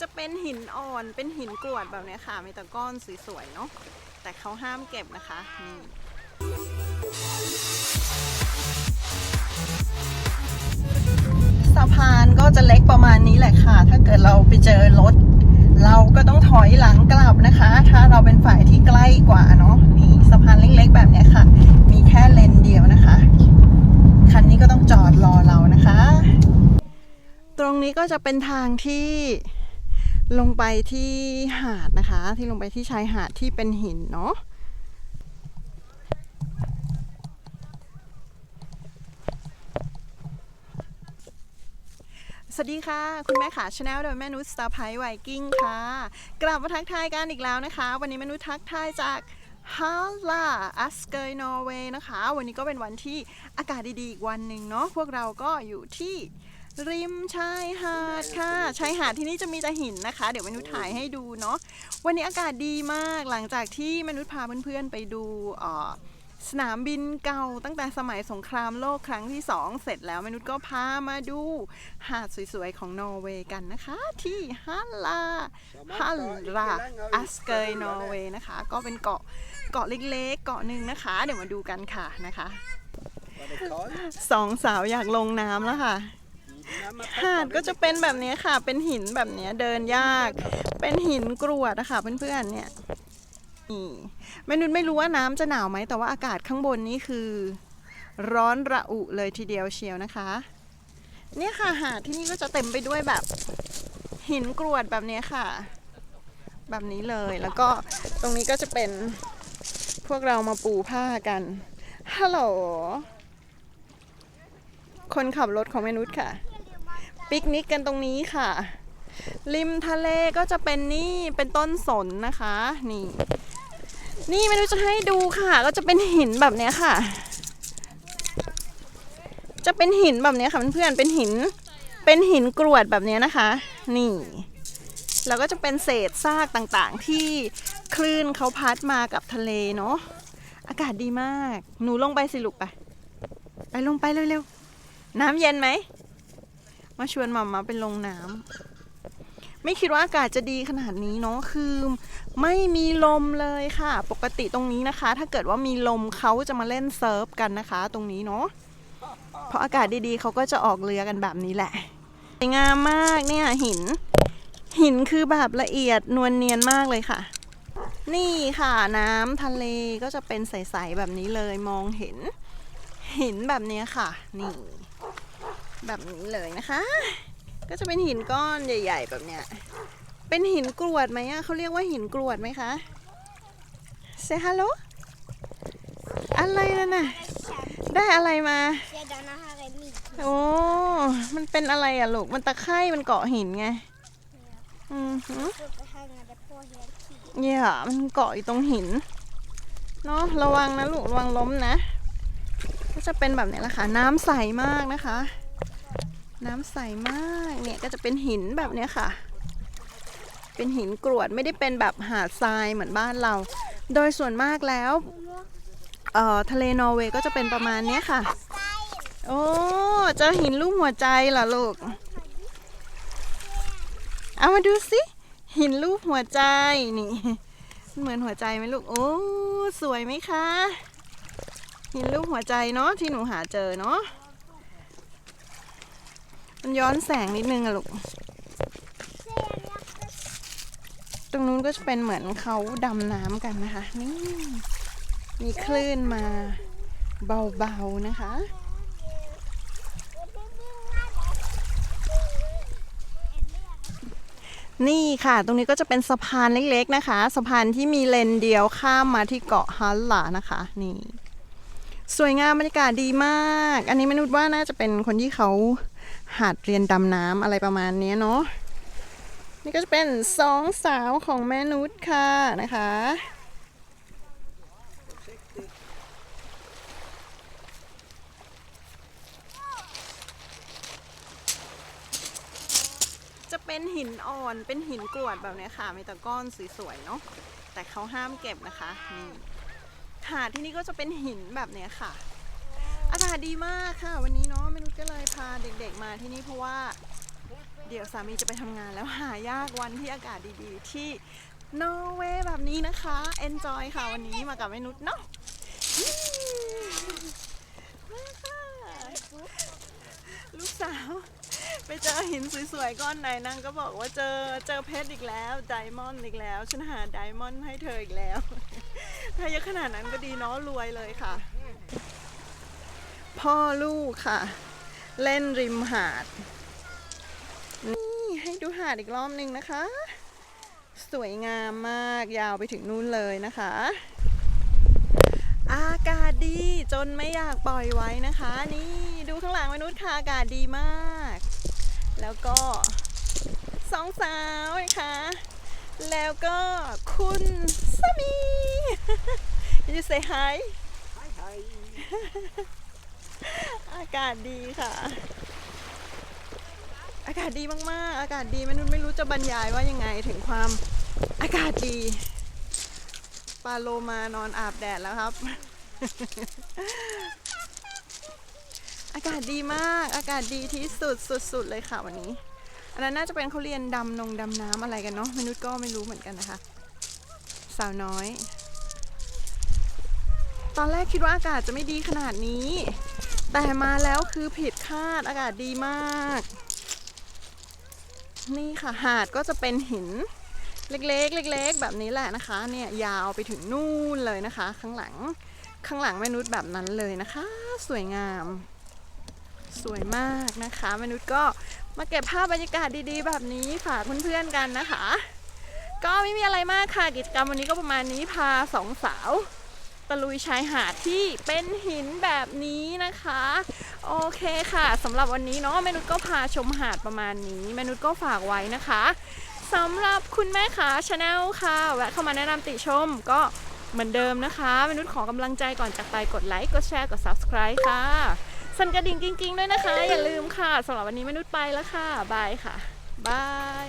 จะเป็นหินอ่อนเป็นหินกรวดแบบเนี้ยค่ะมีแต่ก้อนสวยๆเนาะแต่เขาห้ามเก็บนะคะนี่สะพานก็จะเล็กประมาณนี้แหละค่ะ ถ้าเกิดเราไปเจอรถ เราก็ต้องถอยหลังกลับนะคะ ถ้าเราเป็นฝ่ายที่ใกล้กว่าเนาะนี่สะพานเล็กๆแบบเนี้ยค่ะ มีแค่เลนเดียวนะคะ คันนี้ก็ต้องจอดรอเรานะคะ ตรงนี้ก็จะเป็นทางที่ ลงไปที่หาดนะคะ ที่ลงไปที่ชายหาดที่เป็นหินเนาะสวัสดีค่ะ คุณแม่ขาชาแนลโดยแม่นุชสตาร์ไพไวกิ้งค่ะ กลับมาทักทายกันอีกแล้วนะคะ วันนี้แม่นุชทักทายจากฮาลาอัสเกยนอร์เวย์นะคะ วันนี้ก็เป็นวันที่อากาศดีๆอีกวันหนึ่งเนาะพวกเราก็อยู่ที่ ริมชายหาดค่ะ ชายหาดที่นี่จะมีแต่หินนะคะ เดี๋ยวมนุษย์ถ่ายให้ดูเนาะ วันนี้อากาศดีมาก หลังจากที่มนุษย์พาเพื่อนๆไปดูสนามบินเก่าตั้งแต่สมัยสงครามโลกครั้งที่ 2 เสร็จแล้วมนุษย์ก็พามาดู หาดสวยๆ ของนอร์เวย์กันนะคะ ที่ฮัลลาฮัลลาอัสเกยนอร์เวย์นะคะ ก็เป็นเกาะเกาะเล็กๆ เกาะหนึ่งนะคะ เดี๋ยวมาดูกันค่ะนะคะสองสาวอยากลงน้ำแล้วค่ะ หาดก็จะเป็นแบบนี้ค่ะ เป็นหินแบบนี้เดินยาก เป็นหินกรวดนะคะเพื่อนๆเนี่ยนี่แม่นุไม่รู้ว่าน้ำจะหนาวไหมแต่ว่าอากาศข้างบนนี้คือ ร้อนระอุเลยทีเดียวเชียวนะคะ เนี่ยค่ะหาดที่นี่ก็จะเต็มไปด้วยแบบหินกรวดแบบนี้ค่ะ แบบนี้เลยแล้วก็ตรงนี้ก็จะเป็นพวกเรามาปูผ้ากันฮัลโหลคนขับรถของเมนุษย์ค่ะ ปิกนิกกันตรงนี้ค่ะ ริมทะเลก็จะเป็นนี่เป็นต้นสนนะคะ นี่ นี่เมนุษย์จะให้ดูค่ะ ก็จะเป็นหินแบบเนี้ยค่ะ จะเป็นหินแบบเนี้ยค่ะเพื่อนๆเป็นหินเป็นหินกรวดแบบเนี้ยนะคะ นี่ แล้วก็จะเป็นเศษซากต่างๆ ที่คลื่นเขาพัดมากับทะเลเนาะอากาศดีมาก หนูลงไปสิลูกไป ไปลงไปเร็วๆ น้ำเย็นไหม มาชวนหมามาไปลงน้ำไม่คิดว่าอากาศจะดีขนาดนี้เนาะคือไม่มีลมเลยค่ะ ปกติตรงนี้นะคะ ถ้าเกิดว่ามีลมเขาจะมาเล่นเซิร์ฟกันนะคะ ตรงนี้เนาะเพราะอากาศดีๆเขาก็จะออกเรือกันแบบนี้แหละสวยงามมากเนี่ยหิน หินคือแบบละเอียดนวลเนียนมากเลยค่ะ นี่ค่ะน้ำทะเลก็จะเป็นใสๆแบบนี้เลยมองเห็น หินแบบเนี้ยค่ะ นี่ แบบนี้เลยนะคะ ก็จะเป็นหินก้อนใหญ่ ๆ แบบเนี้ย เป็นหินกรวดไหมอะเขาเรียกว่าหินกรวดไหมคะเซฮัลโหลอะไรนั่นน่ะ ได้อะไรมา Sedan har jag mitt. โอ้ มันเป็นอะไรอะลูก มันตะไคร่มันเกาะหินไง อือหือ Så hänger det på helt tiden. เนี่ยมันเกาะอยู่ตรงหิน เนาะระวังนะลูก ระวังล้มนะ ก็จะเป็นแบบนี้แหละค่ะ น้ำใสมากนะคะ น้ำใสมากเนี่ยก็จะเป็นหินแบบเนี้ยค่ะ เป็นหินกรวดไม่ได้เป็นแบบหาดทรายเหมือนบ้านเรา โดยส่วนมากแล้วเอ่อทะเลนอร์เวย์ก็จะเป็นประมาณเนี้ยค่ะ โอ้เจอหินรูปหัวใจเหรอลูก เอามาดูสิหินรูปหัวใจนี่ เหมือนหัวใจไหมลูก โอ้สวยไหมคะ หินรูปหัวใจเนาะที่หนูหาเจอเนาะ มันย้อนแสงนิดนึงอะลูก ตรงนู้นก็จะเป็นเหมือนเขาดำน้ำกันนะคะ นี่ มีคลื่นมาเบาๆนะคะ นี่ค่ะ ตรงนี้ก็จะเป็นสะพานเล็กๆนะคะ สะพานที่มีเลนเดียวข้ามมาที่เกาะฮัลลานะคะ นี่ สวยงามบรรยากาศดีมาก อันนี้มนุษย์ว่าน่าจะเป็นคนที่เขา หัดเรียนดำน้ำอะไรประมาณนี้เนาะนี่ก็จะเป็นสองสาวของแม่นุชค่ะนะคะจะเป็นหินอ่อนเป็นหินกรวดแบบเนี้ยค่ะมีต่ก้อนสวยๆเนาะแต่เขาห้ามเก็บนะคะนี่หาดที่นี่ก็จะเป็นหินแบบเนี้ยค่ะ อากาศดีมากค่ะ วันนี้เนาะไม่นุชก็เลยพาเด็กๆมาที่นี่เพราะว่า เดี๋ยวสามีจะไปทำงานแล้วหายากวันที่อากาศดีๆ ที่นอร์เวย์แบบนี้นะคะ enjoy ค่ะวันนี้มากับแม่นุชเนาะมาค่ะลูกสาว ไปเจอหินสวยๆก้อนไหนนางก็บอกว่าเจอเจอเพชรอีกแล้วไดมอนด์อีกแล้วฉันหาไดมอนด์ให้เธออีกแล้ว ถ้าเยอะขนาดนั้นก็ดีเนาะรวยเลยค่ะ พ่อลูกค่ะ เล่นริมหาด นี่ให้ดูหาดอีกรอบหนึ่งนะคะ สวยงามมากยาวไปถึงนู่นเลยนะคะ อากาศดีจนไม่อยากปล่อยไว้นะคะ นี่ดูข้างหลังมนุษย์ค่ะอากาศดีมาก แล้วก็สองสาวนะคะแล้วก็คุณสามี you say hi อากาศดีค่ะ อากาศดีมากๆ อากาศดีไม่รู้ไม่รู้จะบรรยายว่ายังไงถึงความอากาศดีปลาโลมานอนอาบแดดแล้วครับ อากาศดีมาก อากาศดีที่สุดสุดๆเลยค่ะวันนี้ อันนั้นน่าจะเป็นเขาเรียนดำนงดำน้ำอะไรกันเนาะมนุษย์ก็ไม่รู้เหมือนกันนะคะ สาวน้อยตอนแรกคิดว่าอากาศจะไม่ดีขนาดนี้ แต่มาแล้วคือผิดคาดอากาศดีมาก นี่ค่ะหาดก็จะเป็นหินเล็กๆเล็กๆแบบนี้แหละนะคะ เนี่ยยาวไปถึงนู่นเลยนะคะ ข้างหลังข้างหลังแม่นุษย์แบบนั้นเลยนะคะ สวยงาม สวยมากนะคะแม่นุษย์ก็มาเก็บภาพบรรยากาศดีๆ แบบนี้ฝากเพื่อนๆกันนะคะ ก็ไม่มีอะไรมากค่ะกิจกรรมวันนี้ก็ประมาณนี้พาสองสาว ตะลุยชายหาดที่เป็นหินแบบนี้นะคะ โอเคค่ะสำหรับวันนี้เนาะแม่นุชก็พาชมหาดประมาณนี้แม่นุชก็ฝากไว้นะคะสำหรับคุณแม่ขาชาแนลค่ะแวะเข้ามาแนะนำติชมก็เหมือนเดิมนะคะมนุชขอกำลังใจก่อนจากไปกดไลค์กดแชร์กด subscribe ค่ะ สั่นกระดิ่งกิ้งๆ ด้วยนะคะ อย่าลืมค่ะสำหรับวันนี้มนุชไปแล้วค่ะ บายค่ะ บาย